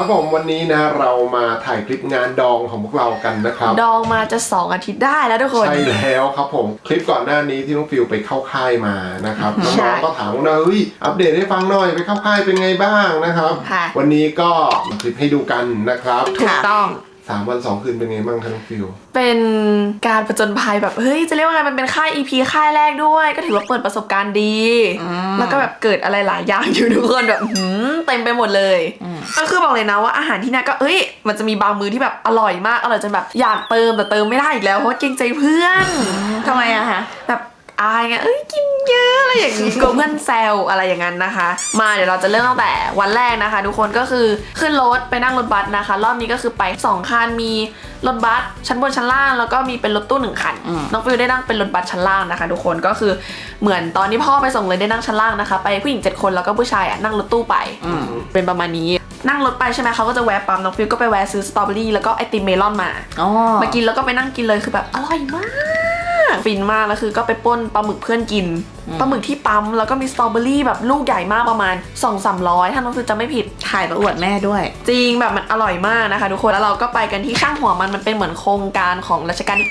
ครับผมวันนี้นะเรามาถ่ายคลิปงานดองของพวกเรากันนะครับ ดองมาจะสองอาทิตย์ได้แล้วทุกคน ใช่แล้วครับผมคลิปก่อนหน้านี้ที่น้องฟิวไปเข้าค่ายมานะครับใช่น้องๆก็ถามว่าเฮ้ยอัปเดตให้ฟังหน่อยไปเข้าค่ายเป็นไงบ้างนะครับ ค่ะ วันนี้ก็มาคลิปให้ดูกันนะครับ ถูกต้อง สามวันสองคืนเป็นไงบ้างคะน้องฟิวเป็นการผจญภัยแบบเฮ้ยจะเรียกว่าไงมันเป็นค่าย EP ค่ายแรกด้วย ก็ถือว่าเปิดประสบการณ์ดี แล้วก็แบบเกิดอะไรหลายอย่างอยู่ทุกคนแบบหืมเต็มไปหมดเลยก็คือบอกเลยนะว่าอาหารที่เนี่ยก็เอ้ยมันจะมีบางมื้อที่แบบอร่อยมากอร่อยจนแบบอยากเติมแต่เติมไม่ได้อีกแล้วเพราะว่าเกรงใจเพื่อนทำไมอะคะแบบ อายไงเอ้ยกินเยอะอะไรอย่างนี้กลัวเพื่อนแซวอะไรอย่างนั้นนะคะ มาเดี๋ยวเราจะเริ่มตั้งแต่วันแรกนะคะ ทุกคนก็คือขึ้นรถไปนั่งรถบัสนะคะ รอบนี้ก็คือไปสองคันมีรถบัสชั้นบนชั้นล่าง แล้วก็มีเป็นรถตู้หนึ่งคันน้องฟิวได้นั่งเป็นรถบัสชั้นล่างนะคะ ทุกคนก็คือเหมือนตอนที่พ่อไปส่งเลยได้นั่งชั้นล่างนะคะ ไปผู้หญิงเจ็ดคนแล้วก็ผู้ชายอะนั่งรถตู้ไปเป็นประมาณนี้นั่งรถไปใช่ไหมเขาก็จะแวะปั๊มน้องฟิวก็ไปแวะซื้อสตรอเบอรี่แล้วก็ไอติมเมลอนมาอ๋อมากินแล้วก็ไปนั่งกินเลยคือแบบอร่อยมาก ฟินมากแล้วคือก็ไปปล้นปลาหมึกเพื่อนกินปลาหมึกที่ปั๊มแล้วก็มีสตรอเบอรี่แบบลูกใหญ่มากประมาณ2 3 0 0 ถ้าน้องฟิวจะไม่ผิด ถ่ายมาอวดแม่ด้วย จริงแบบมันอร่อยมากนะคะทุกคน แล้วเราก็ไปกันที่ช่างหัวมันมันเป็นเหมือนโครงการของรัชกาลที่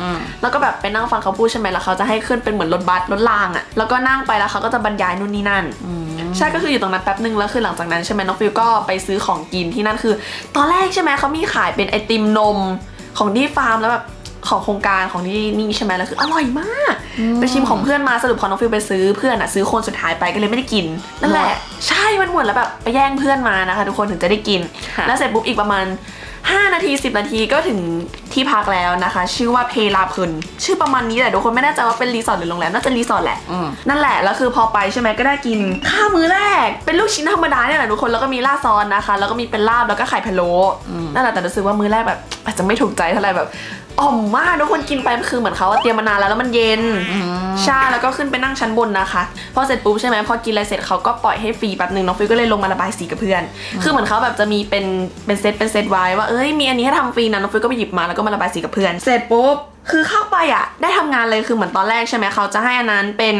อืม9แล้วก็แบบไปนั่งฟังเขาพูดใช่ไหมแล้วเขาจะให้ขึ้นเป็นเหมือนรถบัสรถรางอะ่ะแล้วก็นั่งไปแล้วเขาก็จะบรรยายนู่นนี่นั่นใช่ก็คืออยู่ตรงนั้นแป๊บนึงแล้วคือหลังจากนั้นใช่ไหมน้องฟิวก็ไปซื้อของกินที่นั่นคือ ตอนแรกใช่ไหมเขามีขายเป็นไอติมนมของที่ฟาร์มแล้วแบบ ของโครงการของที่นี่ใช่ไหมแล้วคืออร่อยมาก ไปชิมของเพื่อนมาสรุปพอน้องฟิวไปซื้อเพื่อนอะซื้อคนสุดท้ายไปก็เลยไม่ได้กินนั่นแหละใช่มันหมดแล้วแบบไปแย่งเพื่อนมานะคะ ทุกคนถึงจะได้กินค่ะแล้วเสร็จปุ๊บอีกประมาณ 5 นาที 10 นาทีก็ถึงที่พักแล้วนะคะ ชื่อว่าเพลาเพลินชื่อประมาณนี้แหละทุกคนไม่แน่ใจว่าเป็นรีสอร์ทหรือโรงแรมน่าจะรีสอร์ทแหละอืมนั่นแหละแล้วคือพอไปใช่ไหมก็ได้กินข้าวมื้อแรก เป็นลูกชิ้นธรรมดาเนี่ยแหละทุกคนแล้วก็มีลาดซอนนะคะ แล้วก็มีเป็นลาบแล้วก็ไข่พะโล้นั่นแหละแต่รู้สึกว่ามื้อแรกแบบ อาจจะไม่ถูกใจเท่าไหร่แบบ อ่อมมากทุกคนกินไปคือเหมือนเขาว่าเตรียมมานานแล้วแล้วมันเย็นใช่แล้วก็ขึ้นไปนั่งชั้นบนนะคะพอเสร็จปุ๊บใช่ไหมพอกินอะไรเสร็จเขาก็ปล่อยให้ฟรีแป๊บหนึ่งน้องฟิวก็เลยลงมาระบายสีกับเพื่อน คือเหมือนเขาแบบจะมีเป็นเป็นเซตเป็นเซตไว้ว่าเอ้ยมีอันนี้ให้ทำฟรีนะน้องฟิวก็ไปหยิบมาแล้วก็มาระบายสีกับเพื่อน เสร็จปุ๊บ คือเข้าไปอะ ได้ทำงานเลยคือเหมือนตอนแรกใช่ไหมเขาจะให้อันนั้นเป็น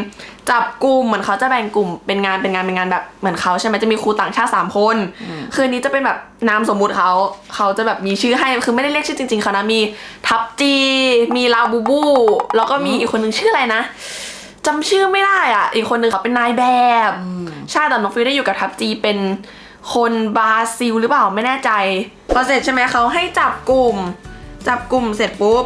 จับกลุ่มเหมือนเขาจะแบ่งกลุ่มเป็นงานเป็นงานเป็นงานแบบเหมือนเขาใช่ไหมจะมีครูต่างชาติสามคน คืนนี้จะเป็นแบบนามสมมุติเขาเขาจะแบบมีชื่อให้คือไม่ได้เรียกชื่อจริงๆเขานะมีทับจี มีลาบูบู แล้วก็มีอีกคนนึงชื่ออะไรนะจำชื่อไม่ได้อะ อีกคนหนึ่งเขาเป็นนายแบบใช่แต่น้องฟิวได้อยู่กับทัพจีเป็นคนบราซิลหรือเปล่าไม่แน่ใจพอเสร็จใช่ไหมเขาให้จับกลุ่ม จับกลุ่มเสร็จปุ๊บ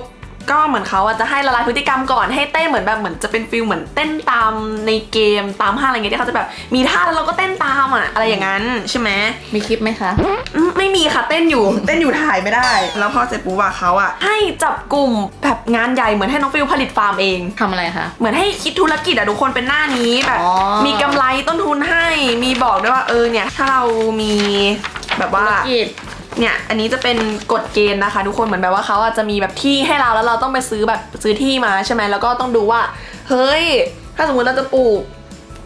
ก็เหมือนเขาอะจะให้ละลายพฤติกรรมก่อนให้เต้นเหมือนแบบเหมือนจะเป็นฟิลเหมือนเต้นตามในเกมตามห้างอะไรเงี้ยที่เขาจะแบบมีท่าแล้วเราก็เต้นตามอะอะไรอย่างนั้นใช่ไหมมีคลิปไหมคะ อืมไม่มีค่ะเต้นอยู่ เต้นอยู่ถ่ายไม่ได้ แล้วพอเสร็จปุ๊บอะเขาอะให้จับกลุ่มแบบงานใหญ่เหมือนให้น้องฟิวผลิตฟาร์มเอง ทำอะไรคะ เหมือนให้คิดธุรกิจอะทุกคนเป็นหน้านี้แบบ อ๋อ มีกำไรต้นทุนให้มีบอกด้วยว่าเออเนี่ยถ้าเรามีแบบว่า ธุรกิจ เนี่ยอันนี้จะเป็นกฎเกณฑ์นะคะ ทุกคนเหมือนแบบว่าเขาอาจจะมีแบบที่ให้เราแล้วเราต้องไปซื้อแบบซื้อที่มาใช่ไหมแล้วก็ต้องดูว่า เฮ้ย ถ้าสมมุติเราจะปลูก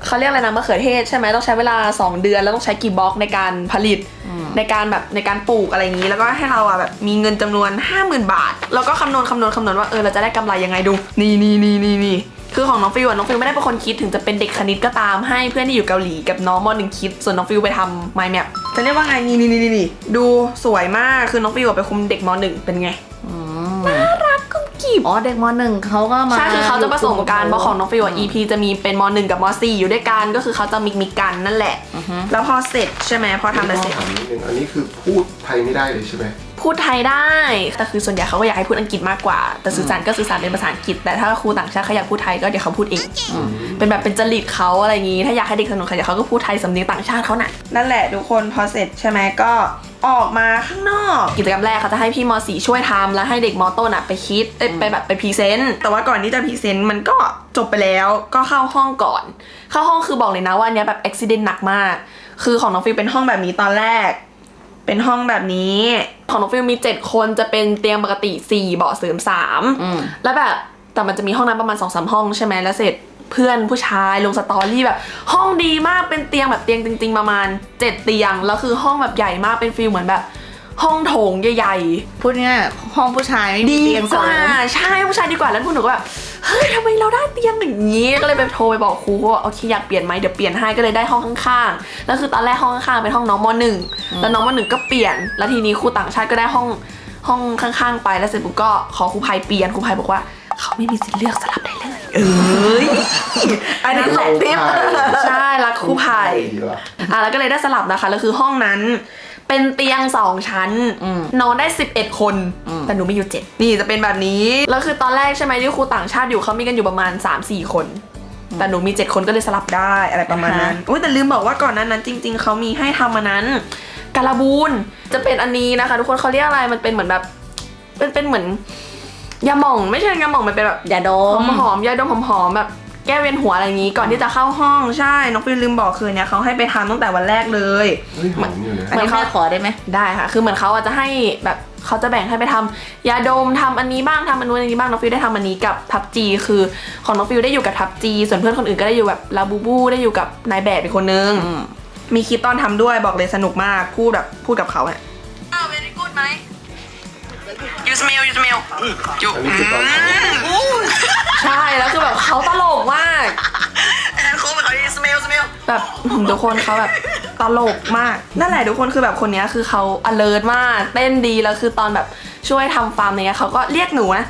เขาเรียกอะไรนะมะเขือเทศใช่ไหมต้องใช้เวลา 2 เดือนแล้วต้องใช้กี่บล็อกในการผลิตในการแบบในการปลูกอะไรอย่างนี้ แล้วก็ให้เราอะแบบมีเงินจำนวน 50,000 บาท แล้วก็คำนวณคำนวณคำนวณว่าเออเราจะได้กำไรยังไงดู นี่นี่นี่นี่นี่ คือของน้องฟิวอะน้องฟิวไม่ได้เป็นคนคิดถึงจะเป็นเด็กคณิตก็ตามให้เพื่อนที่อยู่เกาหลีกับน้องมหนึ่งคิด ส่วนน้องฟิวไปทำไมแมปจะเรียกว่าไงนี่นี่นี่นี่ดูสวยมากคือน้องฟิวอะไปคุมเด็กมหนึ่งเป็นไงน่ารักกุ๊บกิ๊บอ๋อเด็กมหนึ่งเขาก็มาใช่คือเขาจะผสมกันเพราะของน้องฟิวอะ EP จะมีเป็นมหนึ่งกับมสี่อยู่ด้วยกันก็คือเขาจะมิกมิกกันนั่นแหละ แล้วพอเสร็จใช่ไหมพอทำแล้วเสร็จอันนี้หนึ่งอันนี้คือพูดไทยไม่ได้เลยใช่ไหม พูดไทยได้ แต่คือส่วนใหญ่เขาก็อยากให้พูดอังกฤษมากกว่า แต่สื่อสารก็สื่อสารเป็นภาษาอังกฤษ แต่ถ้าครูต่างชาติเขาอยากพูดไทยก็เดี๋ยวเขาพูดเอง เป็นแบบเป็นจริตเขาอะไรอย่างงี้ ถ้าอยากให้เด็กสนุกเขาเดี๋ยวเขาก็พูดไทยสำเนียงต่างชาติเขาน่ะนั่นแหละทุกคนพอเสร็จใช่ไหมก็ออกมาข้างนอกกิจกรรมแรกเขาจะให้พี่มสี่ช่วยทำแล้วให้เด็กม ต้นอะไปคิดเอ้ยไปแบบไปพรีเซนต์แต่ว่าก่อนที่จะพรีเซนต์มันก็จบไปแล้วก็เข้าห้องก่อน เข้าห้องคือบอกเลยนะว่าอันเนี้ยแบบอุบิเหตุหนักมาก คือของน้องฟิลเป็นห้องแบบนี้ตอนแรก เป็นห้องแบบนี้ ของน้องฟิลมี 7 คนจะเป็นเตียงปกติ 4 เบาะเสริมอืม3แล้วแบบแต่มันจะมีห้องน้ำประมาณ2อสห้องใช่ไหมแล้วเสร็จเพื่อนผู้ชายลงสตอรี่แบบ ห้องดีมากเป็นเตียงแบบเตียงจริง ๆ ประมาณ 7 เตียง แล้วคือห้องแบบใหญ่มากเป็นฟิลเหมือนแบบ ห้องโถงใหญ่พูดง่ายๆห้องผู้ชายไม่ๆมีดีเตียงกเสริว่ามใช่ผู้ชายดีกว่าแล้วพวกหนูก็แบบ เฮ้ยทำไมเราได้เตียงอย่างนี้ก็เลยไปโทรไปบอกครูว่าโอเคอยากเปลี่ยนไหมเดี๋ยวเปลี่ยนให้ก็เลยได้ห้องข้างๆแล้วคือตอนแรกห้องข้างๆเป็นห้องน้องมหนึ่งแล้วน้องมหนึ่งก็เปลี่ยน แล้วทีนี้ครูต่างชาติก็ได้ห้องห้องข้างๆ ไปแล้วเสร็จปุ๊บก็ขอครูภัยเปลี่ยนครูภัยบอกว่า เขาไม่มีสิทธิ์เลือกสลับได้เลย เอ้ยอันนั้นแหละทิปใช่รักครูภัยดีว่ะอะแล้วก็เลยได้สลับนะคะแล้วคือห้องนั้น เป็นเตียงสองชั้น อืม นอนได้ 11 คน อืม แต่หนูมีอยู่7นี่จะเป็นแบบนี้แล้วคือตอนแรกใช่ไหมที่ครูต่างชาติอยู่เขามีกันอยู่ประมาณ 3-4 คน แต่หนูมี 7 คนก็เลยสลับได้อะไรประมาณนั้นอุ้ยแต่ลืมบอกว่าก่อนหนั้นนั้นจริง ๆเขามีให้ทำมานั้นการาบูนจะเป็นอันนี้นะคะ ทุกคนเขาเรียกอะไรมันเป็นเหมือนแบบ เป็นเป็นเหมือนยาหม่องไม่ใช่ยาหม่องมันเป็นแบบ อย่าดหอมม หอมๆยาดมหอมๆแบบ แก้เวียนหัวอะไรอย่างนี้ก่อนที่จะเข้าห้องใช่ น้องฟิลลืมบอกคือเนี่ยเขาให้ไปทำตั้งแต่วันแรกเลย เฮ้ยหอมอยู่เลยอันนี้แม่ขอได้ไหม ได้ค่ะ คือเหมือนเขาอาจจะให้แบบเขาจะแบ่งให้ไปทำยาดมทำอันนี้บ้างทำอันนู้นอันนี้บ้างน้องฟิลได้ทำอันนี้กับทับจีคือของน้องฟิลได้อยู่กับทับจี ส่วนเพื่อนคนอื่นก็ได้อยู่แบบลาบูบูได้อยู่กับนายแบบอีกคนนึงอืม มีคลิปตอนทำด้วยบอกเลยสนุกมากพูดแบบพูดกับเขาเนี่ยอ้าว very good ไหม you smell you smell จุอันนี้คือตอนทำ ใช่แล้วคือแบบเขาตลกมาก แอนคูแบบเขา smell smell แบบอื้อหือทุกคนเขาแบบตลกมาก นั่นแหละทุกคนคือแบบคนเนี้ยคือเขา alert มาก เต้นดีแล้วคือตอนแบบช่วยทำฟาร์มเนี้ยเขาก็เรียกหนูนะ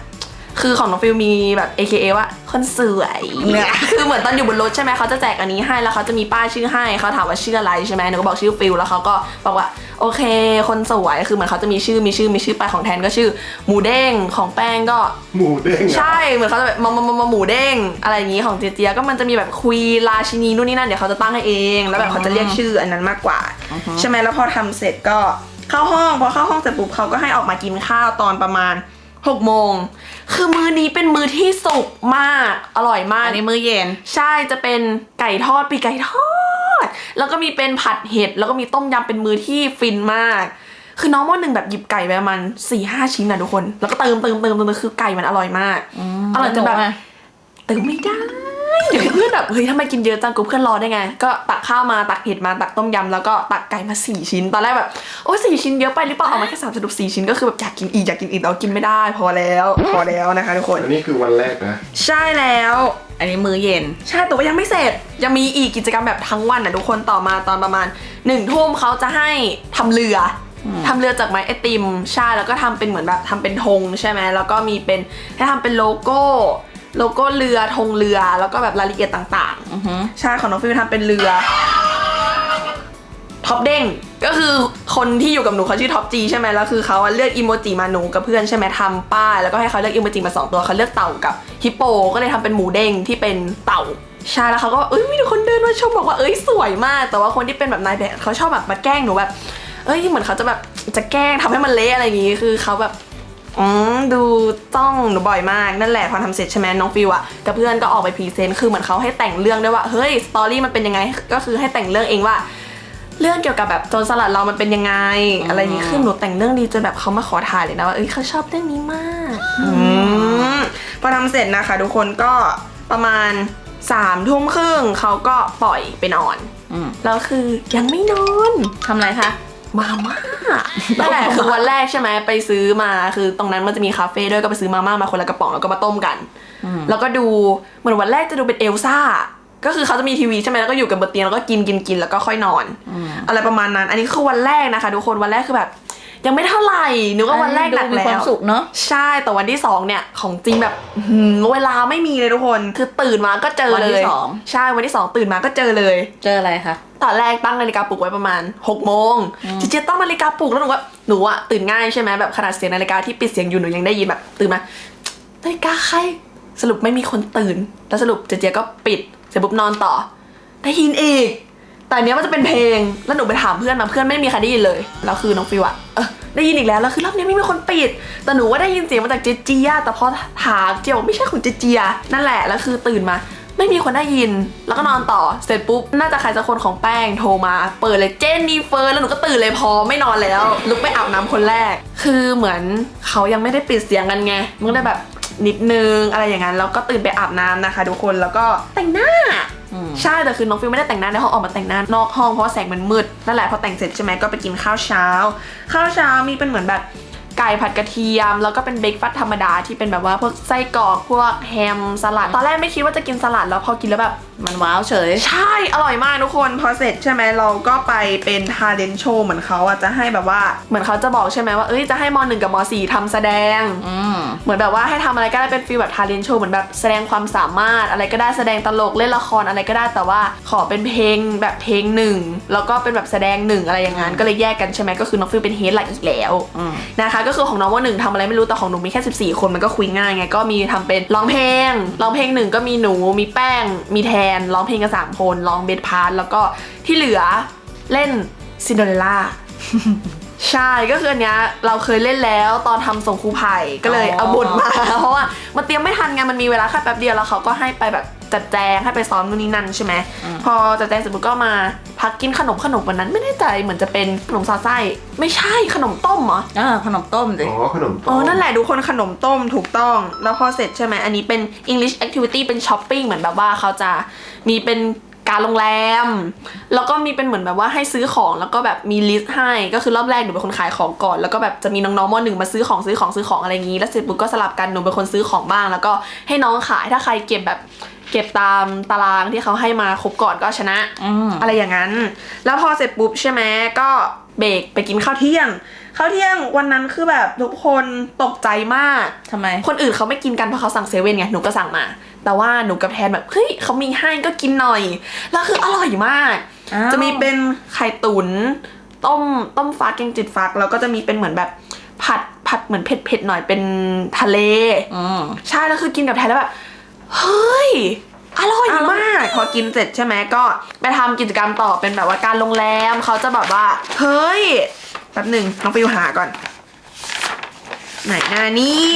คือของน้องฟิลมีแบบ AKA ว่าคนสวยเนี่ยคือเหมือนตอนอยู่บนรถใช่ไหมเขาจะแจกอันนี้ให้แล้วเขาจะมีป้ายชื่อให้เขาถามว่าชื่ออะไรใช่ไหมหนูก็บอกชื่อฟิลแล้วเขาก็บอกว่าโอเค คนสวยคือเหมือนเขาจะมีชื่อมีชื่อมีชื่อไปของแทนก็ชื่อ หมูเด้งของแป้งก็หมูเด้งอะใช่เหมือนเขาจะแบบมามามามาหมูเด้งอะไรอย่างนี้ของเจเจียก็มันจะมีแบบคุยราชินีนู่นนี่นั่นเดี๋ยวเขาจะตั้งให้เอง แล้วแบบเขาจะเรียกชื่ออันนั้นมากกว่า ใช่ไหมแล้วพอทำเสร็จก็เข้าห้องพอเข้าห้องเสร็จปุ๊บเขาก็ให้ออกมากินข้าวตอนประมาณ 6โมง คือมื้อนี้เป็นมื้อที่สุกมาก อร่อยมาก อันนี้มื้อเย็น ใช่จะเป็นไก่ทอดปีกไก่ทอด แล้วก็มีเป็นผัดเห็ด แล้วก็มีต้มยำเป็นมือที่ฟินมาก คือน้องมอหนึ่งแบบหยิบไก่ไปประมาณสี่ห้าชิ้นนะทุกคน แล้วก็เติมเติมเติมเติมคือไก่มันอร่อยมาก อร่อยจนแบบเติมไม่ได้ เดี๋ยวเพื่อนแบบเฮ้ยทำไมกินเยอะจังกูเพื่อนรอได้ไง ก็ตักข้าวมาตักเห็ดมาตักต้มยำแล้วก็ตักไก่มาสี่ชิ้น ตอนแรกแบบโอ้สี่ชิ้นเยอะไปหรือเปล่าเอามาแค่สามสรุปสี่ชิ้นก็คือแบบอยากกินอีกอยากกินอีกแต่ว่ากินไม่ได้พอแล้วพอแล้วนะคะทุกคนอันนี้คือวันแรกนะ ใช่แล้ว อันนี้มื้อเย็น ใช่แต่ว่ายังไม่เสร็จยังมีอีกกิจกรรมแบบทั้งวันนะทุกคนต่อมาตอนประมาณหนึ่งทุ่มเขาจะให้ทำเรือทำเรือจากไม้ไอติมใช่แล้วก็ทำเป็นเหมือนแบบทำเป็นธงใช่ไหมแล้วก็มีเป็นให้ทำเป็นโลโก้ โลโก้เรือธงเรือแล้วก็แบบรายละเอียดต่างอือหือ ๆ ใช่ของน้องฟิวทำเป็นเรือท็อปเด้งก็คือคนที่อยู่กับหนูเขาชื่อท็อปจีใช่ไหมแล้วคือเขาอะเลือกอีโมจิมาหนูกับเพื่อนใช่ไหมทำป้ายแล้วก็ให้เขาเลือกอีโมจิมาสองตัวเขาเลือกเต่ากับฮิปโปก็เลยทำเป็นหมูเด้งที่เป็นเต่าใช่แล้วเขาก็เอ้ยมีคนเดินมาชมบอกว่าเอ้ยสวยมาก แต่ว่าคนที่เป็นแบบนายแบบเขาชอบแบบมาแกล้งหนูแบบ เอ้ยเหมือนเขาจะแบบจะแกล้งทำให้มันเละอะไรอย่างงี้คือเขาแบบ อืมดูต้องหนูบ่อยมากนั่นแหละพอทำเสร็จใช่ไหมน้องฟิวอะกับเพื่อนก็ออกไปพรีเซนต์คือเหมือนเขาให้แต่งเรื่องด้วยว่าเฮ้ยสตอรี่มันเป็นยังไงก็คือให้แต่งเรื่องเองว่า เรื่องเกี่ยวกับแบบโจรสลัดเรามันเป็นยังไง อะไรอย่างนี้คือหนูแต่งเรื่องดีจนแบบเขามาขอถ่ายเลยนะว่าเอ้ยเขาชอบเรื่องนี้มากอืมพอทำเสร็จนะคะ ทุกคนก็ประมาณสามทุ่มครึ่งเขาก็ปล่อยไปนอน อืมแล้วคือยังไม่นอน ทำอะไรคะ มาม่านั่นแหละคือวันแรกใช่ไหมไปซื้อมาคือตรงนั้นมันจะมีคาเฟ่ด้วยก็ไปซื้อมาม่ามาคนละกระป๋องแล้วก็มาต้มกันอืมแล้วก็ดูเหมือนวันแรกจะดูเป็นเอลซ่าก็คือเขาจะมีทีวีใช่ไหมแล้วก็อยู่กับบนเตียงแล้วก็กินกินกินแล้วก็ค่อยนอน อะไรประมาณนั้น อันนี้คือวันแรกนะคะทุกคนวันแรกคือแบบ ยังไม่เท่าไหร่นึกว่าวันแรกหนักดูมีแล้ความวสุขเนาะใช่แต่วันที่สองเนี่ยของจริงแบบอื้อหือเวลาไม่มีเลยทุกคน คือตื่นมาก็เจอวันเลที่ยสองใช่วันที่สองตื่นมาก็เจอเลย เจออะไรคะตอนแรกตั้งนาฬิกาปลุกไว้ประมาณ6กโมงจีเจตั้งนาฬิกาปลุกแล้วหนูว่าหนูอะตื่นง่ายใช่ไหมแบบขนาดเสียงนาฬิกาที่ปิดเสียงอยู่หนูยังได้ยินแบบตื่นมานาฬิกาใครสรุปไม่มีคนตื่น แล้วสรุปเจเจก็ปิดเสร็จปุ๊บนอนต่อ ได้ยินอีก แต่อันเนี้ยมันจะเป็นเพลง แล้วหนูไปถามเพื่อนมาเพื่อนไม่มีใครได้ยินเลย แล้วคือน้องฟิวอะเออได้ยินอีกแล้ว แล้วคือรอบนี้ไม่มีคนปิด แต่หนูว่าได้ยินเสียงมาจากเจเจียแต่พอถามเจียวไม่ใช่ของเจเจีย นั่นแหละ แล้วคือตื่นมา ไม่มีคนได้ยิน แล้วก็นอนต่อ เสร็จปุ๊บ น่าจะใครสักคนของแป้งโทรมา เปิดเลยเจนนี่เฟิร์น แล้วหนูก็ตื่นเลยพอไม่นอนแล้ว ลุกไปอาบน้ำคนแรก คือเหมือนเขายังไม่ได้ปิดเสียงกันไง มันก็เลยแบบนิดนึงอะไรอย่างนั้น แล้วก็ตื่นไปอาบน้ำนะคะ ทุกคน แล้วก็แต่งหน้า ใช่แต่คือน้องฟิลไม่ได้แต่งหน้าในห้องออกมาแต่งหน้านอกห้องเพราะว่าแสงมันมืดนั่นแหละพอแต่งเสร็จใช่ไหมก็ไปกินข้าวเช้า ข้าวเช้ามีเป็นเหมือนแบบ ไก่ผัดกระเทียม แล้วก็เป็นเบรกฟาสต์ธรรมดาที่เป็นแบบว่าพวกไส้กรอกพวกแฮมสลัด ตอนแรกไม่คิดว่าจะกินสลัดแล้วพอกินแล้วแบบมันว้าวเฉย ใช่ อร่อยมากทุกคน พอเสร็จใช่ไหมเราก็ไปเป็นทาเลนโชว์เหมือนเขาอะจะให้แบบว่า เหมือนเขาจะบอกใช่ไหมว่าเอ้ยจะให้มหนึ่งกับมสี่ทำแสดงอืมเหมือนแบบว่าให้ทำอะไรก็ได้เป็นฟีลแบบทาเลนโชว์เหมือนแบบแสดงความสามารถอะไรก็ได้แสดงตลกเล่นละครอะไรก็ได้แต่ว่าขอเป็นเพลงแบบเพลงหนึ่งแล้วก็เป็นแบบแสดงหนึ่งอะไรอย่างนั้นก็เลยแยกกันใช่ไหมก็คือน้องฟิลเป็นเฮดหลักอีกแล้วอืมนะคะก็คือของน้องว่าหนึ่งทำอะไรไม่รู้แต่ของหนูมีแค่14 คนมันก็คุยง่ายไงก็มีทำเป็นร้องเพลงร้องเพลงหนึ่งก็มีหนูมีแป้ง มีแทนร้องเพลงกันสามคนร้องเบสพาร์ทแล้วก็ที่เหลือเล่นซินเดอเรลล่า ใช่ก็คืออันเนี้ยเราเคยเล่นแล้วตอนทำส่งครูไผ่ก็เลยอ๋อเอาบทมา เพราะว่ามันเตรียมไม่ทันไงมันมีเวลาแค่แป๊บเดียวแล้วเขาก็ให้ไปแบบจัดแจงให้ไปซ้อมนู่นนี่นั่นใช่ไหมพอจัดแจงเสร็จปุ๊บก็มาพักกินขนมขนมวันนั้นไม่แน่ใจเหมือนจะเป็นขนมซาไส้ไม่ใช่ขนมต้มเหรอ อ่าขนมต้มสิอ๋อขนมเอต้อมนั่นแหละทุกคนขนมต้มถูกต้อง แล้วพอเสร็จใช่ไหม อันนี้เป็น English Activity เป็นช้อปปิ้งเหมือนแบบว่าเขาจะมีเป็น การโรงแรม แล้วก็มีเป็นเหมือนแบบว่าให้ซื้อของแล้วก็แบบมีลิสต์ให้ก็คือรอบแรกหนูเป็นคนขายของก่อน แล้วก็แบบจะมีน้องๆมหนึ่งมาซื้อของซื้อของซื้อของอะไรอย่างนี้ แล้วเสร็จปุ๊บก็สลับกันหนูเป็นคนซื้อของบ้าง แล้วก็ให้น้องขายถ้าใครเก็บแบบเก็บตามตารางที่เขาให้มาครบก่อนก็ชนะอืมอะไรอย่างนั้น แล้วพอเสร็จปุ๊บใช่ไหมก็เบรกไปกินข้าวเที่ยงข้าวเที่ยงวันนั้นคือแบบทุกคนตกใจมากทำไม คนอื่นเขาไม่กินกันเพราะเขาสั่งเซเว่นไงหนูก็สั่งมา แต่ว่าหนูกับแทนแบบเฮ้ยเขามีให้ก็กินหน่อย แล้วคืออร่อยมาก อ้าวจะมีเป็นไข่ตุนต้มต้มฟักแกงจืดฟัก แล้วก็จะมีเป็นเหมือนแบบผัดผัดเหมือนเผ็ดเผ็ดๆหน่อยเป็นทะเล อืม ใช่แล้วคือกินกับแทนแล้วแบบเฮ้ย อร่อยอ้าวมาก พอกินเสร็จใช่ไหมก็ไปทำกิจกรรมต่อเป็นแบบว่าการโรงแรมเขาจะแบบว่า เฮ้ยแป๊บหนึ่งน้องฟิวหาก่อน ไหนหน้านี่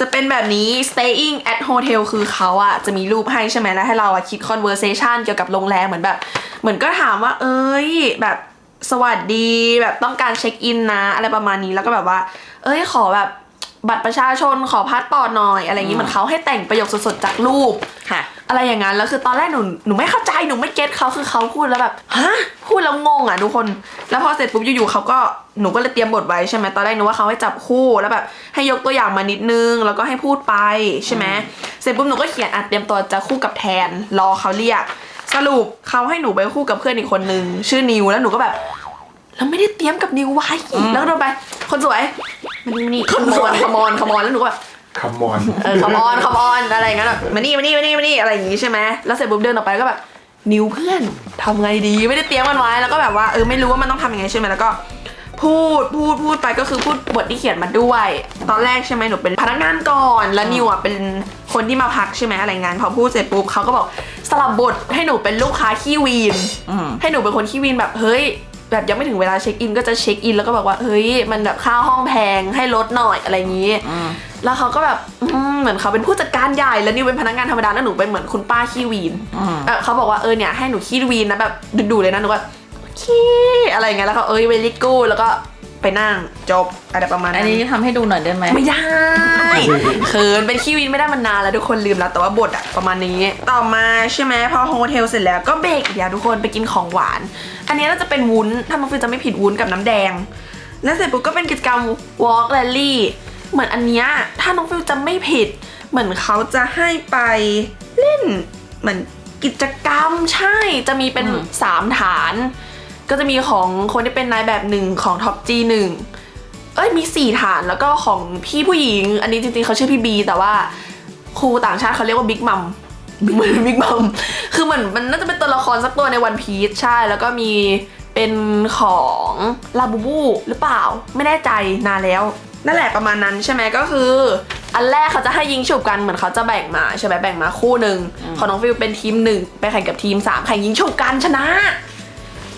จะเป็นแบบนี้ staying at hotel คือเขาอะจะมีรูปให้ใช่ไหมแล้วให้เราอะคิด conversation เกี่ยวกับโรงแรมเหมือนแบบ เหมือนก็ถามว่า เอ้ยแบบสวัสดีแบบต้องการเช็คอินนะ อะไรประมาณนี้แล้วก็แบบว่า เอ้ยขอแบบบัตรประชาชนขอพาสปอร์ตหน่อยอะไรอย่างนี้เหมือนเขาให้แต่งประโยคสดๆจากรูปค่ะ อะไรอย่างนั้นแล้วคือตอนแรกหนูหนูไม่เข้าใจหนูไม่เก็ตเขาคือเขาพูดแล้วแบบฮะพูดแล้วงงอะทุกคน แล้วพอเสร็จปุ๊บอยู่ๆเขาก็หนูก็เลยเตรียมบทไว้ใช่ไหมตอนแรกหนูว่าเขาให้จับคู่แล้วแบบให้ยกตัวอย่างมานิดนึง แล้วก็ให้พูดไปใช่ไหมเสร็จปุ๊บหนูก็เขียนอัดเตรียมตัวจะคู่กับแทนรอเขาเรียก สรุปเขาให้หนูไปคู่กับเพื่อนอีกคนนึงชื่อนิวแล้วหนูก็แบบแล้วไม่ได้เตรียมกับนิวไว้แล้วก็เดินไปคนสวยมันนี่ขมอนขมอนขมอนแล้วหนูก็แบบ คัมมอนเออคอมอนคอมอนอะไรอย่างเงี้ยแบบมานี่มานี่มานี่มานี่อะไรอย่างงี้ใช่ไหมแล้วเสร็จปุ๊บเดินออกไปก็แบบนิวเพื่อนทำไงดีไม่ได้เตรียมมันไว้แล้วก็แบบว่าเออไม่รู้ว่ามันต้องทำยังไงใช่ไหมแล้วก็ พูดพูดพูดไปก็คือพูดบทที่เขียนมาด้วย ตอนแรกใช่ไหมหนูเป็นพนักงานก่อนแล้วนิวอะเป็นคนที่มาพักใช่ไหมอะไรงานพอพูดเสร็จปุ๊บเขาก็บอกสลับบทให้หนูเป็นลูกค้าขี้วีนอืมให้หนูเป็นคนขี้วีนแบบเฮ้ย แบบยังไม่ถึงเวลาเช็คอินก็จะเช็คอินแล้วก็บอกว่าเฮ้ยมันแบบค่าห้องแพงให้ลดหน่อยอะไรอย่างนี้อืมแล้วเขาก็แบบอืมเหมือนเขาเป็นผู้จัดการใหญ่แล้วนิวเป็นพนักงานธรรมดาแล้วหนูเป็นเหมือนคุณป้าขี้วีนอืมเออเขาบอกว่าเออเนี่ยให้หนูขี้วีนนะแบบดุๆเลยนะหนูแบบขี้อะไรอย่างเงี้ยแล้วเขาเอ้ยเวลิกูแล้วก็ ไปนั่งจบอะไรประมาณอันั้นนนี้ทำให้ดูหน่อยได้ไหมไม่ได้ เขินเป็นขี้วินไม่ได้มันนานแล้วทุกคนลืมแล้วแต่ว่าบทอะประมาณนี้ ต่อมาใช่ไหมพอโฮเทลเสร็จแล้วก็เบรกอีกอย่างทุกคนไปกินของหวาน อันนี้น่าจะเป็นวุ้นถ้ามันฟิลจะไม่ผิดวุ้นกับน้ำแดง แล้วเสร็จปุ๊บก็เป็นกิจกรรม walk rally เหมือนอันเนี้ยถ้าน้องฟิลจะไม่ผิด เหมือนเขาจะให้ไปเล่นเหมือนกิจกรรมใช่จะมีเป็นอืมสามฐาน ก็จะมีของคนที่เป็นนายแบบหนึ่งของท็อปจีหนึ่งเอ้ยมีสี่ฐานแล้วก็ของพี่ผู้หญิง อันนี้จริงๆเขาชื่อพี่บี แต่ว่าครูต่างชาติเขาเรียกว่าบิ๊กมัมเหมือนบิ๊กมัมคือเหมือนมันน่าจะเป็นตัวละครสักตัวในวันพีชใช่ แล้วก็มีเป็นของลาบูบูหรือเปล่า ไม่แน่ใจนานแล้ว นั่นแหละประมาณนั้นใช่ไหมก็คือ อันแรกเขาจะให้ยิงฉุบกันเหมือนเขาจะแบ่งมาใช่ไหมแบ่งมาคู่หนึ่งของน้องฟิลเป็นทีมหนึ่งไปแข่งกับทีมสามแข่งยิงฉุบกันชนะ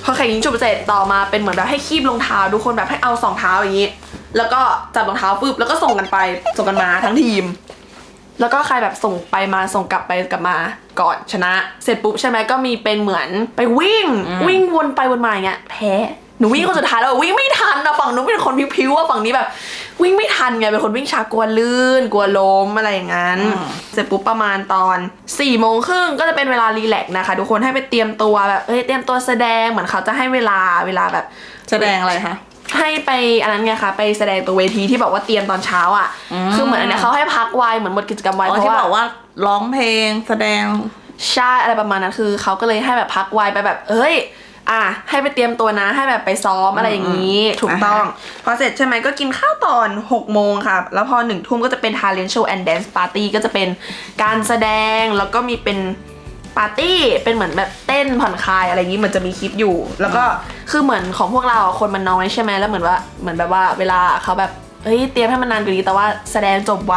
พอแข่งยิงฉุบเสร็จต่อมาเป็นเหมือนแบบให้คีบรองเท้าทุกคนแบบให้เอาสองเท้าอย่างนี้ แล้วก็จับรองเท้าฟึบแล้วก็ส่งกันไปส่งกันมาทั้งทีม แล้วก็ใครแบบส่งไปมาส่งกลับไปกลับมาก่อนชนะ เสร็จปุ๊บใช่ไหมก็มีเป็นเหมือนไปวิ่ง วิ่งวนไปวนมาอย่างเงี้ยแพ้ หนูวิ่งคนสุดท้ายแล้ววิ่งไม่ทันอะฝั่งนู้นเป็นคนพิ้วๆอะฝั่งนี้แบบ วิ่งไม่ทันไงเป็นคนวิ่งช้ากลัวลื่น กลัวล้มอะไรอย่างนั้นอืมเสร็จปุ๊บประมาณตอน4ี่โมงครึ่งก็จะเป็นเวลารีแลกซ์นะคะ ทุกคนให้ไปเตรียมตัวแบบเอ้ยเตรียมตัวแสดงเหมือนเขาจะให้เวลาเวลาแบบ แสดงอะไรคะ ให้ไปอันนั้นไงคะไปแสดงตัวเวทีที่บอกว่าเตรียมตอนเช้าอะ อืม คือเหมือนอันเนี้ยเขาให้พักไวเหมือนหมดกิจกรรมไวอ๋อเพราะที่ว่าบอกว่าร้องเพลงแสดง ใช่อะไรประมาณนั้นคือเขาก็เลยให้แบบพักไวไปแบบ เอ้ย อะให้ไปเตรียมตัวนะให้แบบไปซ้อมอะไรอย่างนี้ถูกต้อง พอเสร็จใช่ไหมก็กินข้าวตอน6โมงค่ะ แล้วพอหนึ่งทุ่มก็จะเป็น talent show and dance party ก็จะเป็นการแสดงแล้วก็มีเป็นปาร์ตี้เป็นเหมือนแบบเต้นผ่อนคลายอะไรอย่างนี้เหมือนจะมีคลิปอยู่ แล้วก็คือเหมือนของพวกเราคนมันน้อยใช่ไหมแล้วเหมือนว่าเหมือนแบบว่าเวลาเขาแบบเฮ้ยเตรียมให้มันนานกว่านี้แต่ว่าแสดงจบไว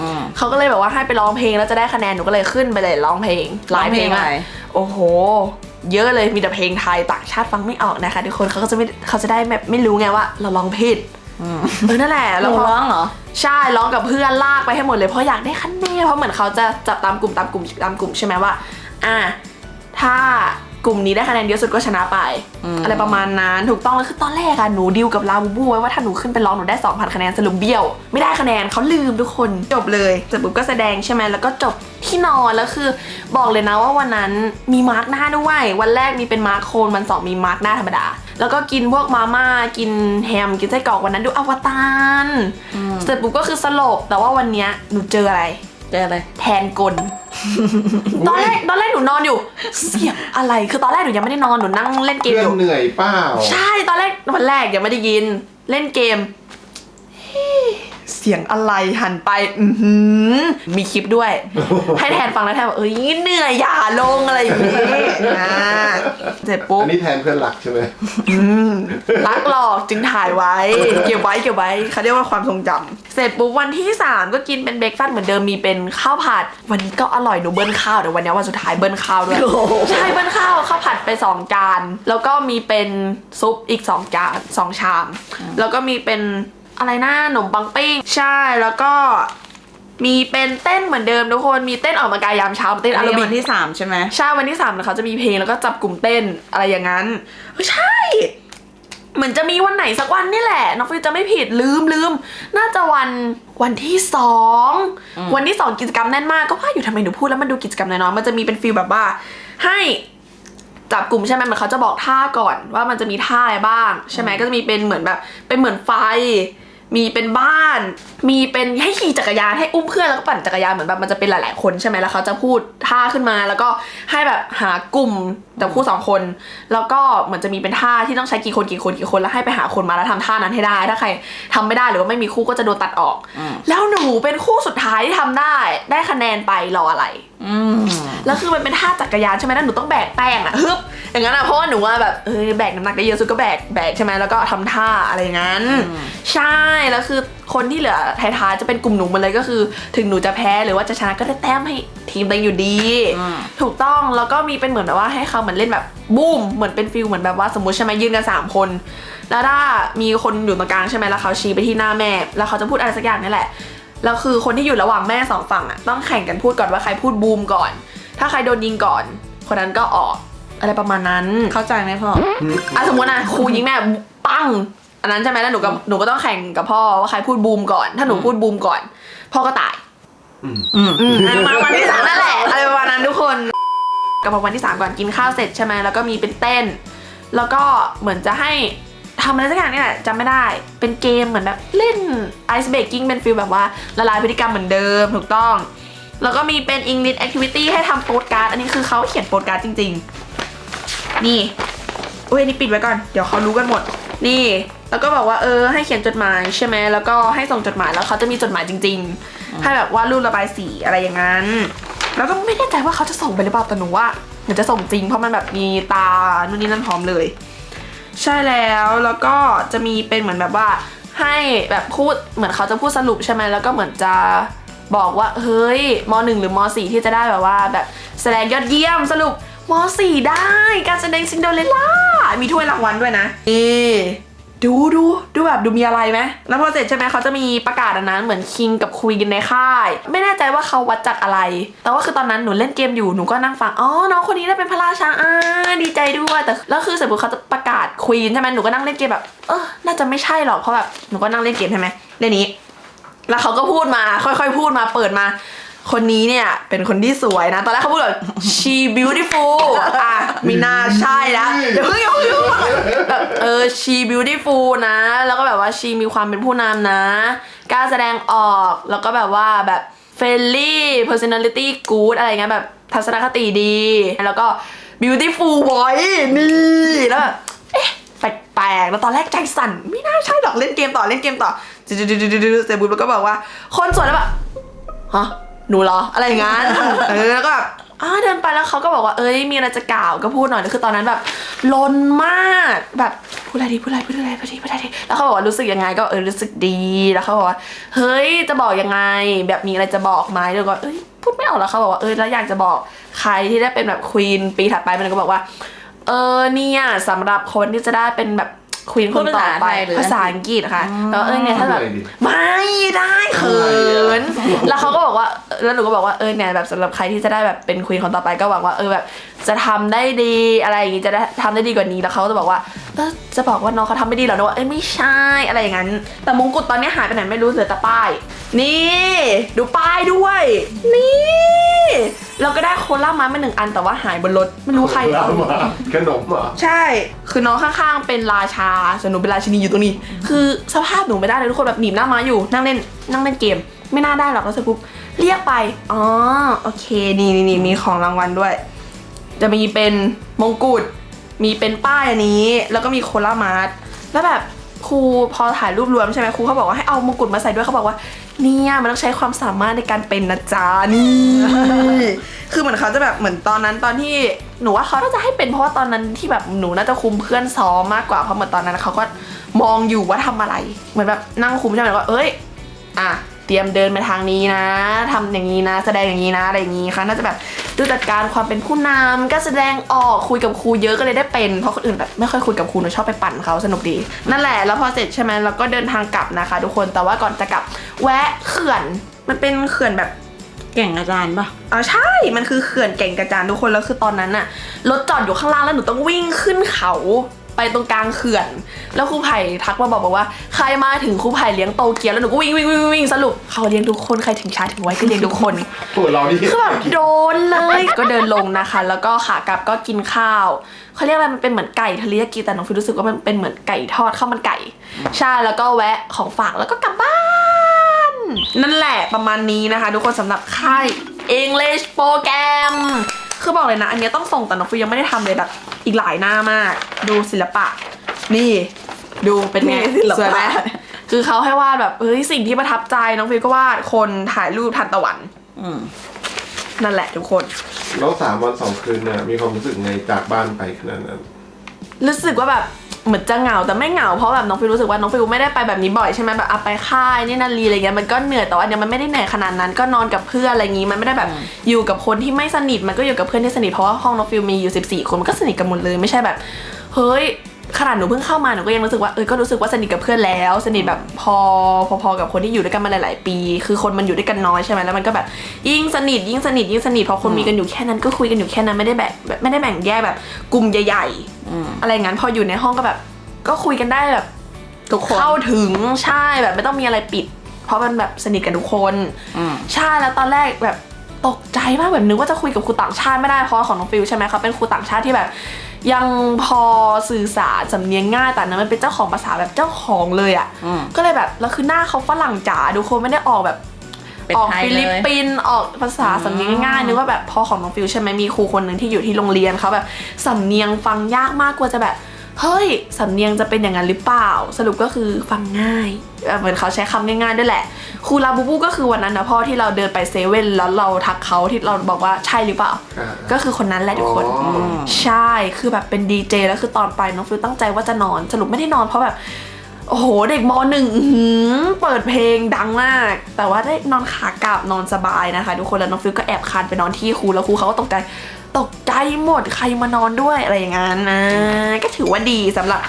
อืมเขาก็เลยแบบว่าให้ไปร้องเพลงแล้วจะได้คะแนนหนูก็เลยขึ้นไปเลยร้องเพลงหลายเพลงร้องเพลงอะอะไรโอ้โห เยอะเลยมีแต่เพลงไทยต่างชาติฟังไม่ออกนะคะทุกคนเขาก็จะไม่เขาจะได้แบบไม่รู้ไงว่าเราร้องผิดอืมเออนั่นแหละหแล้วนูพอร้องเหรอใช่ร้องกับเพื่อนลากไปให้หมดเลยเพราะอยากได้คะแนนเพราะเหมือนเขาจะจับตามกลุ่มตามกลุ่มตามกลุ่มใช่ไหมว่า อะถ้า กลุ่มนี้ได้คะแนนเยอะสุดก็ชนะไปอืมอะไรประมาณนั้นถูกต้องแล้วคือตอนแรกอะหนูดิวกับลาบูบูไว้ว่าถ้าหนูขึ้นไปร้องหนูได้ 2,000 คะแนนสรุปเบี้ยว ไม่ได้คะแนนเขาลืมทุกคนจบเลยเสร็จปุ๊บก็แสดงใช่ไหมแล้วก็จบที่นอนแล้วคือ บอกเลยนะว่าวันนั้นมีมาร์กหน้าด้วย วันแรกมีเป็นมาร์กโคนวันสองมีมาร์กหน้าธรรมดา แล้วก็กินพวกมาม่ากินแฮมกินไส้กรอกวันนั้นดูอวตารเสร็จปุ๊บก็คือสลบแต่ว่าวันเนี้ยหนูเจออะไรเจออะไร แทนกล ตอนแรกตอนแรกหนูนอนอยู่ เสียงอะไร คือตอนแรกหนูยังไม่ได้นอนหนูนั่งเล่นเกมเพื่ออนยู่ เหนื่อยเปล่า ใช่ตอนแรกวันแรกยังไม่ได้ยิน เล่นเกมเฮ้ย เสียงอะไรหันไป อือหือมีคลิปด้วย ให้แทนฟังแล้วแทนบอกเอ้ยเหนื่อยอย่าลงอะไรอย่างนี้อ่าเสร็จปุ๊บ อันนี้แทนเพื่อนรักใช่ไหม อืมรักหลอกจึงถ่ายไว้ เก็บไว้เก็บไว้เขาเรียกว่าความทรงจำเสร็จปุ๊บวันที่ 3 ก็กินเป็นเบรกฟาสต์เหมือนเดิมมีเป็นข้าวผัด วันนี้ก็อร่อยหนูเบิ้ลข้าวเดี๋ยววันนี้วันสุดท้ายเบิ้ลข้าวด้วยโอ้โหใช่เบิ้ลข้าวข้าวผัดไป2จานแล้วก็มีเป็นซุปอีก2จาน2ชาม แล้วก็มีเป็น อะไรนะขนมปังปิ้ง ใช่แล้วก็มีเป็นเต้นเหมือนเดิมทุกคนมีเต้นออกกำลังกายยามเช้าเต้นอัอานรานี้บิวักนที่สามใช่ไหมใช่วันที่สามเนี่ยเขาจะมีเพลงแล้วก็จับกลุ่มเต้นอะไรอย่างนั้นเออใช่ เหมือนจะมีวันไหนสักวันนี่แหละ น้องฟิวจะไม่ผิดลืมลืมน่าจะวันวันที่สองวันที่สองกิจกรรมแน่นมากก็ว่าอยู่ทำไมหนูพูดแล้วมันดูกิจกรรมน้อยๆมันจะมีเป็นฟีลแบบว่า ให้จับกลุ่มใช่ไหมเหมันเขาจะบอกท่าก่อนว่ามันจะมีท่าอะไรบ้าง ใช่ไหมก็จะมีเป็นเหมือนแบบเป็นเหมือนไฟ มีเป็นบ้าน มีเป็นให้ขี่จักรยานให้อุ้มเพื่อนแล้วก็ปั่นจักรยานเหมือนแบบมันจะเป็นหลาย ๆ คนใช่ไหมแล้วเขาจะพูดท่าขึ้นมา แล้วก็ให้แบบหากลุ่มแต่คู่สองคน แล้วก็เหมือนจะมีเป็นท่าที่ต้องใช้กี่คนกี่คนกี่คนแล้วให้ไปหาคนมาแล้วทำท่านั้นให้ได้ ถ้าใครทำไม่ได้หรือว่าไม่มีคู่ก็จะโดนตัดออกอืมแล้วหนูเป็นคู่สุดท้ายที่ทำได้ ได้คะแนนไปรออะไรอืมแล้วคือมันเป็นท่าจักรยานใช่ไหมแล้วหนูต้องแบกแป้งอะฮึบอย่างนั้นอะเพราะว่าหนูว่าแบบเออแบกน้ำหนักได้เยอะสุดก็แบกแบกใช่ไหมแล้วก็ทำท่าอะไรอย่างนั้นอืมใช่แล้วคือคนที่เหลือท้ายๆจะเป็นกลุ่มหนูหมดเลยก็คือ ถึงหนูจะแพ้หรือว่าจะชนะก็ได้แต้มให้ทีมตัวเองอยู่ดีอืมถูกต้องแล้วก็มีเป็นเหมือนแบบว่าให้เขาเหมือนเล่นแบบบูมเหมือนเป็นฟิลเหมือนแบบว่าสมมติใช่ไหมยืนกันสามคน แล้วถ้ามีคนอยู่ตรงกลางใช่ไหมแล้วเขาชี้ไปที่หน้าแม่ แล้วเขาจะพูดอะไรสักอย่างนี่แหละ แล้วคือคนที่อยู่ระหว่างแม่สองฝั่งอะต้องแข่งกันพูดก่อนว่าใครพูดบูมก่อน ถ้าใครโดนยิงก่อน คนนั้นก็ออกอะไรประมาณนั้นเข้าใจไหมพ่ออะสมมตินะครูยิงแม่ปังอันนั้นใช่ไหมแล้วหนูกับหนูก็ต้องแข่งกับพ่อว่าใครพูดบูมก่อน ถ้าหนูพูดบูมก่อน พ่อก็ตายอืมอืมอะมาวันที่สามนั่นแหละอะไรประมาณนั้นทุกคนกับพอวันที่สามก่อนกินข้าวเสร็จใช่ไหมแล้วก็มีเป็นเต้น แล้วก็เหมือนจะให้ ทำอะไรสักอย่างนี่แหละจำไม่ได้ เป็นเกมเหมือนแบบเล่นไอซ์เบรกกิ้งเป็นฟิลแบบว่าละลายพฤติกรรมเหมือนเดิมถูกต้อง แล้วก็มีเป็น English Activity ให้ทำโปสการ์ด อันนี้คือเขาเขียนโปสการ์ดจริง ๆ นี่อุ้ยอันนี้ปิดไว้ก่อน เดี๋ยวเขารู้กันหมด นี่ แล้วก็บอกว่าเออให้เขียนจดหมายใช่ไหมแล้วก็ให้ส่งจดหมายแล้วเขาจะมีจดหมายจริง ๆ ให้แบบวาดรูประบายสีอะไรอย่างนั้น แล้วก็ไม่แน่ใจว่าเขาจะส่งไปหรือเปล่าแต่หนูว่าเหมือนจะส่งจริงเพราะมันแบบมีตานู่นนี่นั่นพร้อมเลย ใช่แล้วแล้วก็จะมีเป็นเหมือนแบบว่าให้แบบพูดเหมือนเขาจะพูดสรุปใช่ไหมแล้วก็เหมือนจะบอกว่าเฮ้ยมหนึ่งหรือมสี่ที่จะได้แบบว่าแบบแสดงยอดเยี่ยมสรุปมสี่ได้ การแสดงซินเดอเรลล่ามีถ้วยรางวัลด้วยนะนี่ ดูดูดูแบบดูมีอะไรไหมแล้วพอเสร็จใช่ไหมเขาจะมีประกาศอันนั้นเหมือนคิงกับคุยกันในค่าย ไม่แน่ใจว่าเขาวัดจากอะไร แต่ว่าคือตอนนั้นหนูเล่นเกมอยู่หนูก็นั่งฟังอ๋อน้องคนนี้ได้เป็นพระราชาอ่าดีใจด้วยแต่แล้วคือเสร็จปุ๊บเขาจะประกาศควีนใช่ไหมหนูก็นั่งเล่นเกมแบบเออน่าจะไม่ใช่หรอกเพราะแบบหนูก็นั่งเล่นเกมใช่ไหมเรื่องนี้ แล้วเขาก็พูดมาค่อยๆ พูดมาเปิดมา คนนี้เนี่ยเป็นคนที่สวยนะ ตอนแรกเขาพูดแบบ she beautiful อะมีน่าใช่แล้วเดี๋ยวเพิ่งย่าเพิ่งอย่าเพิ่งแบบเออชี beautiful นะ แล้วก็แบบว่าชีมีความเป็นผู้นำนะกล้าแสดงออกแล้วก็แบบว่าแบบ friendly personality good อะไรเงี้ยแบบทัศนคติดี แล้วก็ beautiful voice นี่แล้วแบบเอ๊ะแปลกๆแล้วตอนแรกใจสั่น ไม่น่าใช่หรอกเล่นเกมต่อเล่นเกมต่อดืดๆๆๆเสร็จปุ๊บแล้วก็บอกว่า คนสวยแล้วแบบฮะ หนูเหรออะไรอย่างงั้น เออแล้วก็แบบอ่าเดินไปแล้วเขาก็บอกว่าเอ้ยมีอะไรจะกล่าวก็พูดหน่อยแล้วคือตอนนั้นแบบลนมากแบบพูดอะไรดีพูดอะไรพูดอะไรพูดอะไรพูดอะไรดีแล้วเขาบอกว่ารู้สึกยังไงก็เออรู้สึกดีแล้วเขาบอกว่าเฮ้ยจะบอกยังไง แบบมีอะไรจะบอกไหมเดี๋ยวก็เอ้ยพูดไม่ออกแล้วเขาบอกว่าเออแล้วอยากจะบอกใครที่ได้เป็นแบบควีนปีถัดไปมันก็บอกว่า เออเนี่ยสำหรับคนที่จะได้เป็นแบบควีนคนต่อไปพูดภาษาไทยหรือภาษาอังกฤษค่ะแล้วเออเนี่ยถ้าแบบพูดอะไรดีไม่ได้เขินแล้วเขาก็บอกว่า แล้วหนูก็บอกว่าเออเนี่ยแบบสำหรับใครที่จะได้แบบเป็นควีนคนต่อไปก็หวังว่าเออแบบจะทำได้ดีอะไรอย่างงี้จะได้ทำได้ดีกว่านี้แล้วเขาก็จะบอกว่าเออจะบอกว่าน้องเขาทำไม่ดีเหรอหนูว่าเอ้ยไม่ใช่อะไรอย่างนั้น แต่มงกุฎตอนนี้หายไปไหนไม่รู้เหลือแต่ป้าย นี่ ดูป้ายด้วย นี่เราก็ได้โคล่ามามาหนึ่งอันแต่ว่าหายบนรถไม่รู้ใครแล้วมาขนมเหรอใช่ คือน้องข้างๆเป็นราชาส่วนหนูเป็นราชินีอยู่ตรงนี้ คือสภาพหนูไม่ได้เลยทุกคนแบบหนีบหน้าม้าอยู่นั่งเล่นนั่งเล่นเกม ไม่น่าได้หรอกแล้วเสร็จปุ๊บ เรียกไป อ๋อ โอเค นี่นี่นี่มีของรางวัลด้วย จะมีเป็นมงกุฎ มีเป็นป้ายอันนี้ แล้วก็มีโคลามาร์ทแล้วแบบครูพอถ่ายรูปรวมใช่ไหมครูเขาบอกว่าให้เอามงกุฎมาใส่ด้วยเขาบอกว่าเนี่ยมันต้องใช้ความสามารถในการเป็นนะจ๊ะนี่คือเหมือนเขาจะแบบเหมือนตอนนั้นตอนที่หนูว่าเขาน่าจะให้เป็นเพราะว่าตอนนั้นที่แบบหนูน่าจะคุมเพื่อนซ้อมมากกว่าเพราะเหมือนตอนนั้นเขาก็มองอยู่ว่าทำอะไร เหมือนแบบนั่งคุมใช่ไหมแล้วก็เอ้ย อะ เตรียมเดินไปทางนี้นะทำอย่างนี้นะ แสดงอย่างนี้นะอะไรอย่างนี้ค่ะน่าจะแบบดูจัดการความเป็นผู้นำก็แสดงออกคุยกับครูเยอะก็เลยได้เป็น เพราะคนอื่นแบบไม่ค่อยคุยกับครูหนูชอบไปปั่นเขาสนุกดี นั่นแหละแล้วพอเสร็จใช่ไหมเราก็เดินทางกลับนะคะ ทุกคนแต่ว่าก่อนจะกลับแวะเขื่อนมันเป็นเขื่อนแบบเก่งอาจารย์ปะอ๋อใช่ มันคือเขื่อนแก่งกระจานทุกคนแล้วคือตอนนั้นน่ะรถจอดอยู่ข้างล่างแล้วหนูต้องวิ่งขึ้นเขา ไปตรงกลางเขื่อน แล้วครูไผ่ทักมาบอกบอกว่าใครมาถึงครูไผ่เลี้ยงโตเกียวแล้วหนูก็วิ่งวิ่งวิ่งวิ่งวิ่งสรุปเขาเลี้ยงทุกคนใครถึงช้าถึงไวก็เลี้ยงทุกคนพวกเรานี่คือแบบโดนเลยก็เดินลงนะคะ แล้วก็ขากลับก็กินข้าวเขาเรียกอะไรมันเป็นเหมือนไก่ทะเลยากิแต่น้องฟิวรู้สึกว่ามันเป็นเหมือนไก่ทอดข้าวมันไก่ใช่แล้วก็แวะของฝากแล้วก็กลับบ้าน นั่นแหละประมาณนี้นะคะ ทุกคนสำหรับค่าย English Program คือบอกเลยนะ อันเนี้ยต้องส่งแต่น้องฟิวยังไม่ได้ทำเลยแบบอีกหลายหน้ามาก ดูศิลปะ นี่ ดูเป็นไงมีศิลปะ สวยไหมคือเขาให้วาดแบบเฮ้ยสิ่งที่ประทับใจน้องฟิวก็วาดคนถ่ายรูปทันตะวัน อืมนั่นแหละทุกคน แล้วสามวันสองคืนเนี่ยมีความรู้สึกไงจากบ้านไปขนาดนั้น รู้สึกว่าแบบ เหมือนจะเหงาแต่ไม่เหงาเพราะแบบน้องฟิวรู้สึกว่าน้องฟิวไม่ได้ไปแบบนี้บ่อยใช่ไหมแบบอะไปค่ายนี่นารีอะไรเงี้ยมันก็เหนื่อยแต่ว่าเนี้ยมันไม่ได้เหนื่อยขนาดนั้นก็นอนกับเพื่อนอะไรงี้มันไม่ได้แบบอยู่กับคนที่ไม่สนิทมันก็อยู่กับเพื่อนที่สนิทเพราะว่าห้องน้องฟิวมีอยู่ 14 คนมันก็สนิทกันหมดเลยไม่ใช่แบบ เฮ้ยขนาดหนูเพิ่งเข้ามาหนูก็ยังรู้สึกว่าเออก็รู้สึกว่าสนิทกับเพื่อนแล้ว สนิทแบบพอพอๆกับคนที่อยู่ด้วยกันมาหลายๆ ปี คือคนมันอยู่ด้วยกันน้อยใช่ไหมแล้วมันก็แบบยิ่งสนิทยิ่งสนิทยิ่งสนิทพอคนมีกันอยู่แค่นั้นก็คุยกันอยู่แค่นั้นไม่ได้แบบไม่ได้แบ่งแยกแบบกลุ่มใหญ่ๆ อืมอะไรงั้นพออยู่ในห้องก็แบบ ก็คุยกันได้แบบทุกคนเข้าถึงใช่แบบไม่ต้องมีอะไรปิด เพราะมันแบบสนิทกันทุกคนอืมใช่แล้วตอนแรกแบบตกใจมากแบบนึกว่าจะคุยกับครูต่างชาติไม่ได้เพราะว่าของน้องฟิวใช่ไหมเขาเป็นครูต่างชาติที่แบบ ยังพอสื่อสารสำเนียงง่ายแต่อันนั้นมันเป็นเจ้าของภาษาแบบเจ้าของเลยอะ่ะอืมก็เลยแบบแล้วคือหน้าเขาฝรั่งจ๋าดูคนไม่ได้ออกแบบ เป็นออกไทยฟิลิปเลย ปินส์ออกภาษาสำเนียงง่ายๆนึกว่าแบบพ่อของน้องฟิวใช่ไหมมีครูคนหนึ่งที่อยู่ที่โรงเรียนเขาแบบสำเนียงฟังยากมากกลัวจะแบบเฮ้ยสำเนียงจะเป็นอย่างนั้นหรือเปล่า สรุปก็คือฟังง่ายแบบเหมือนเขาใช้คำง่ายๆด้วยแหละครูลาบูบูก็คือวันนั้นนะพ่อที่เราเดินไปเซเว่นแล้วเราทักเขาที่เราบอกว่าใช่หรือเปล่า อ่า ก็คือคนนั้นแหละทุกคนอ๋อใช่ คือแบบเป็นดีเจแล้วคือตอนไปน้องฟิวตั้งใจว่าจะนอน สรุปไม่ได้นอนเพราะแบบ โอ้โห เด็กมหนึ่งอื้อหือเปิดเพลงดังมาก แต่ว่าได้นอนขากลับนอนสบายนะคะ ทุกคนแล้วน้องฟิวก็แอบคานไปนอนที่ครูแล้วครูเขาก็ตกใจตกใจหมดใครมานอนด้วยอะไรอย่างนั้นนะก็ถือว่าดีสำหรับ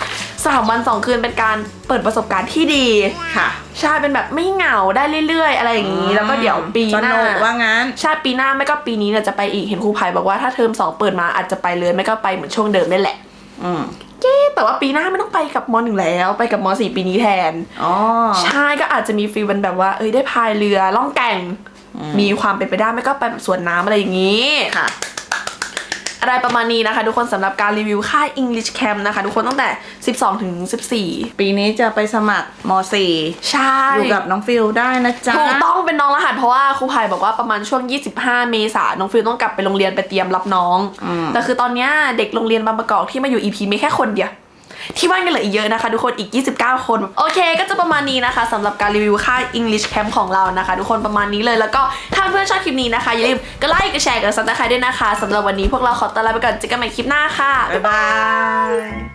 สามวันสองคืนเป็นการเปิดประสบการณ์ที่ดีค่ะใช่เป็นแบบไม่เหงาได้เรื่อยๆ อะไรอย่างนี้ แล้วก็เดี๋ยวปีหน้าสนุกว่างั้นใช่ปีหน้าไม่ก็ปีนี้เนี่ยจะไปอีกเห็นครูไผ่บอกว่าถ้าเทอมสองเปิดมาอาจจะไปเลยไม่ก็ไปเหมือนช่วงเดิมนี่แหละ อืม เย้แต่ว่าปีหน้าไม่ต้องไปกับมหนึ่งแล้ว ไปกับมสี่ปีนี้แทนอ๋อใช่ก็อาจจะมีฟีลเป็นแบบว่า เอ้ยได้พายเรือล่องแก่ง มีความเป็นไปได้ไม่ก็ไปแบบสวนน้ำอะไรอย่างนี้ค่ะ อะไรประมาณนี้นะคะ ทุกคนสำหรับการรีวิวค่าย English Camp นะคะ ทุกคนตั้งแต่ 12 ถึง 14 ปีนี้จะไปสมัครม .4 ใช่ อยู่กับน้องฟิลได้นะจ๊ะถูกต้องเป็นน้องรหัสเพราะว่าครูไผ่บอกว่าประมาณช่วง 25 เมษายนน้องฟิลต้องกลับไปโรงเรียนไปเตรียมรับน้อง แต่คือตอนเนี้ยเด็กโรงเรียนบางประกอบที่มาอยู่ EP มีแค่คนเดียว ที่ว่างกันเหลืออีกเยอะนะคะ ทุกคนอีก 29 คน โอเค ก็จะประมาณนี้นะคะสำหรับการรีวิวค่าย English Camp ของเรานะคะ ทุกคนประมาณนี้เลยแล้วก็ถ้าเพื่อนชอบคลิปนี้นะคะอย่าลืมกดไลค์กดแชร์กับซับสไครต์ด้วยนะคะสำหรับวันนี้พวกเราขอตัวลาไปก่อนเจอกันใหม่คลิปหน้าค่ะบ๊ายบาย